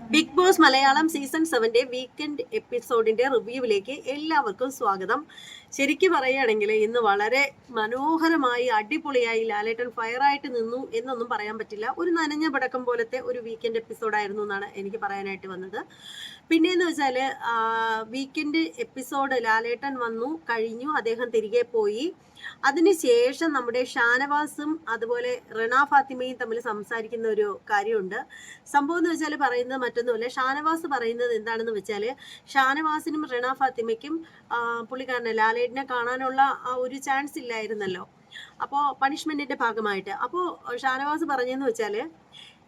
Big Boss Malayalam season സെവന്റെ weekend എപ്പിസോഡിന്റെ റിവ്യൂവിലേക്ക് എല്ലാവർക്കും സ്വാഗതം. ശരിക്കും പറയുകയാണെങ്കിൽ ഇന്ന് വളരെ മനോഹരമായി അടിപൊളിയായി ലാലേട്ടൻ ഫയറായിട്ട് നിന്നു എന്നൊന്നും പറയാൻ പറ്റില്ല. ഒരു നനഞ്ഞ പടക്കം പോലത്തെ ഒരു വീക്കെൻഡ് എപ്പിസോഡായിരുന്നു എന്നാണ് എനിക്ക് പറയാനായിട്ട് വന്നത്. പിന്നെയെന്ന് വെച്ചാൽ വീക്കെൻഡ് എപ്പിസോഡ് ലാലേട്ടൻ വന്നു കഴിഞ്ഞു അദ്ദേഹം തിരികെ പോയി. അതിനുശേഷം നമ്മുടെ ഷാനവാസും അതുപോലെ റണ ഫാത്തിമയും തമ്മിൽ സംസാരിക്കുന്ന ഒരു കാര്യമുണ്ട്. സംഭവം എന്ന് വെച്ചാൽ പറയുന്നത് മറ്റൊന്നുമല്ല ഷാനവാസ് പറയുന്നത് എന്താണെന്ന് വെച്ചാൽ ഷാനവാസിനും റിണ ഫാത്തിമയ്ക്കും പുള്ളിക്കാരനെ ലാലേട്ടിനെ കാണാനുള്ള ആ ഒരു ചാൻസ് ഇല്ലായിരുന്നല്ലോ. അപ്പോൾ പണിഷ്മെന്റിന്റെ ഭാഗമായിട്ട്. അപ്പോൾ ഷാനവാസ് പറഞ്ഞതെന്ന് വെച്ചാൽ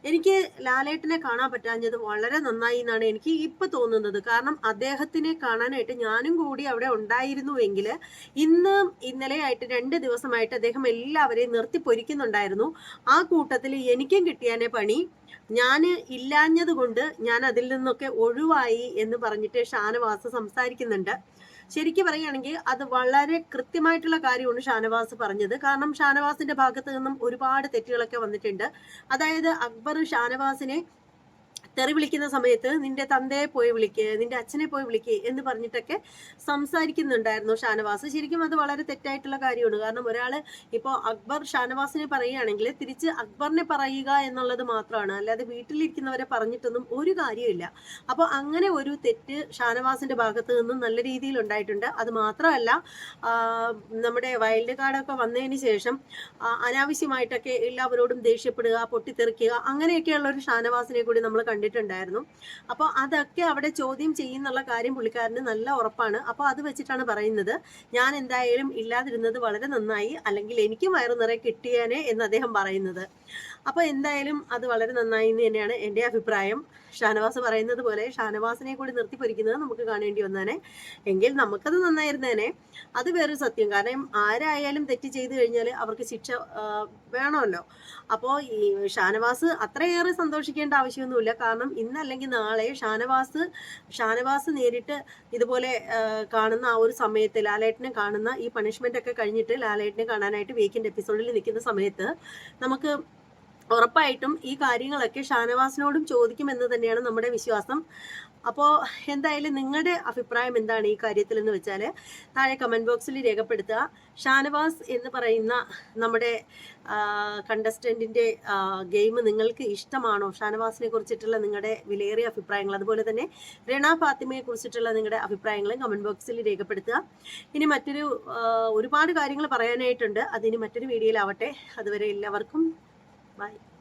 എനിക്ക് ലാലേട്ടനെ കാണാൻ പറ്റാഞ്ഞത് വളരെ നന്നായി എന്നാണ് എനിക്ക് ഇപ്പൊ തോന്നുന്നത്. കാരണം അദ്ദേഹത്തിനെ കാണാനായിട്ട് ഞാനും കൂടി അവിടെ ഉണ്ടായിരുന്നുവെങ്കിൽ ഇന്ന് ഇന്നലെയായിട്ട് രണ്ട് ദിവസമായിട്ട് അദ്ദേഹം എല്ലാവരെയും നിർത്തി പൊരിക്കുന്നുണ്ടായിരുന്നു. ആ കൂട്ടത്തിൽ എനിക്കും കിട്ടിയാനെ പണി. ഞാൻ ഇല്ലാഞ്ഞത് കൊണ്ട് ഞാൻ അതിൽ നിന്നൊക്കെ ഒഴിവായി എന്ന് പറഞ്ഞിട്ട് ഷാനവാസ് സംസാരിക്കുന്നുണ്ട്. ശരിക്കും പറയുകയാണെങ്കിൽ അത് വളരെ കൃത്യമായിട്ടുള്ള കാര്യമാണ് ഷാനവാസ് പറഞ്ഞത്. കാരണം ഷാനവാസിന്റെ ഭാഗത്ത് നിന്നും ഒരുപാട് തെറ്റുകളൊക്കെ വന്നിട്ടുണ്ട്. അതായത് അക്ബർ ഷാനവാസിനെ തെറി വിളിക്കുന്ന സമയത്ത് നിന്റെ തന്തയെ പോയി വിളിക്ക് നിന്റെ അച്ഛനെ പോയി വിളിക്ക് എന്ന് പറഞ്ഞിട്ടൊക്കെ സംസാരിക്കുന്നുണ്ടായിരുന്നു ഷാനവാസ്. ശരിക്കും അത് വളരെ തെറ്റായിട്ടുള്ള കാര്യമാണ്. കാരണം ഒരാൾ ഇപ്പോൾ അക്ബർ ഷാനവാസിനെ പറയുകയാണെങ്കിൽ തിരിച്ച് അക്ബറിനെ പറയുക എന്നുള്ളത് മാത്രമാണ്. അല്ലാതെ വീട്ടിലിരിക്കുന്നവരെ പറഞ്ഞിട്ടൊന്നും ഒരു കാര്യമില്ല അപ്പോൾ അങ്ങനെ ഒരു തെറ്റ് ഷാനവാസിന്റെ ഭാഗത്ത് നിന്നും നല്ല രീതിയിൽ ഉണ്ടായിട്ടുണ്ട്. അത് മാത്രമല്ല നമ്മുടെ വൈൽഡ് കാർഡൊക്കെ വന്നതിന് ശേഷം അനാവശ്യമായിട്ടൊക്കെ എല്ലാവരോടും ദേഷ്യപ്പെടുക പൊട്ടിത്തെറിക്കുക അങ്ങനെയൊക്കെയുള്ള ഒരു ഷാനവാസിനെ കൂടി നമ്മൾ കണ്ടിട്ടുണ്ടായിരുന്നു. അപ്പോൾ അതൊക്കെ അവിടെ ചോദ്യം ചെയ്യുന്നുള്ള കാര്യം പുള്ളിക്കാരന് നല്ല ഉറപ്പാണ്. അപ്പോൾ അത് വെച്ചിട്ടാണ് പറയുന്നത്. ഞാൻ എന്തായാലും ഇല്ലാതിരുന്നത് വളരെ നന്നായി. അല്ലെങ്കിൽ എനിക്കും വയറു നിറയെ കിട്ടിയേനെ എന്ന് അദ്ദേഹം പറയുന്നത്. അപ്പോൾ എന്തായാലും അത് വളരെ നന്നായി എന്ന് തന്നെയാണ് എന്റെ അഭിപ്രായം. ഷാനവാസ് പറയുന്നത് പോലെ ഷാനവാസിനെ കൂടി നിർത്തി പൊരിക്കുന്നത് നമുക്ക് കാണേണ്ടി വന്നേനെ. എങ്കിൽ നമുക്കത് നന്നായിരുന്നേനെ. അത് വേറൊരു സത്യം. കാരണം ആരായാലും തെറ്റ് ചെയ്തു കഴിഞ്ഞാൽ അവർക്ക് ശിക്ഷ വേണമല്ലോ. അപ്പോൾ ഈ ഷാനവാസ് അത്രയേറെ സന്തോഷിക്കേണ്ട ആവശ്യമൊന്നുമില്ല. കാരണം ഇന്നല്ലെങ്കിൽ നാളെ ഷാനവാസ് ഷാനവാസ് നേരിട്ട് ഇതുപോലെ കാണുന്ന ആ ഒരു സമയത്ത് ലാലേട്ടനെ കാണുന്ന ഈ പണിഷ്മെന്റ് ഒക്കെ കഴിഞ്ഞിട്ട് ലാലേട്ടനെ കാണാനായിട്ട് വീക്കെൻഡ് എപ്പിസോഡിൽ നിൽക്കുന്ന സമയത്ത് നമുക്ക് ഉറപ്പായിട്ടും ഈ കാര്യങ്ങളൊക്കെ ഷാനവാസിനോടും ചോദിക്കുമെന്ന് തന്നെയാണ് നമ്മുടെ വിശ്വാസം. അപ്പോൾ എന്തായാലും നിങ്ങളുടെ അഭിപ്രായം എന്താണ് ഈ കാര്യത്തിൽ എന്ന് വെച്ചാൽ താഴെ കമന്റ് ബോക്സിൽ രേഖപ്പെടുത്തുക. ഷാനവാസ് എന്ന് പറയുന്ന നമ്മുടെ കണ്ടസ്റ്റന്റിന്റെ ഗെയിം നിങ്ങൾക്ക് ഇഷ്ടമാണോ? ഷാനവാസിനെ കുറിച്ചിട്ടുള്ള നിങ്ങളുടെ വിലയേറിയ അഭിപ്രായങ്ങൾ അതുപോലെ തന്നെ രണ ഫാത്തിമയെ കുറിച്ചിട്ടുള്ള നിങ്ങളുടെ അഭിപ്രായങ്ങളും കമന്റ് ബോക്സിൽ രേഖപ്പെടുത്തുക. ഇനി മറ്റൊരു ഒരുപാട് കാര്യങ്ങൾ പറയാനായിട്ടുണ്ട്. അതിന് മറ്റൊരു വീഡിയോയിലാവട്ടെ അതുവരെ എല്ലാവർക്കും バイ。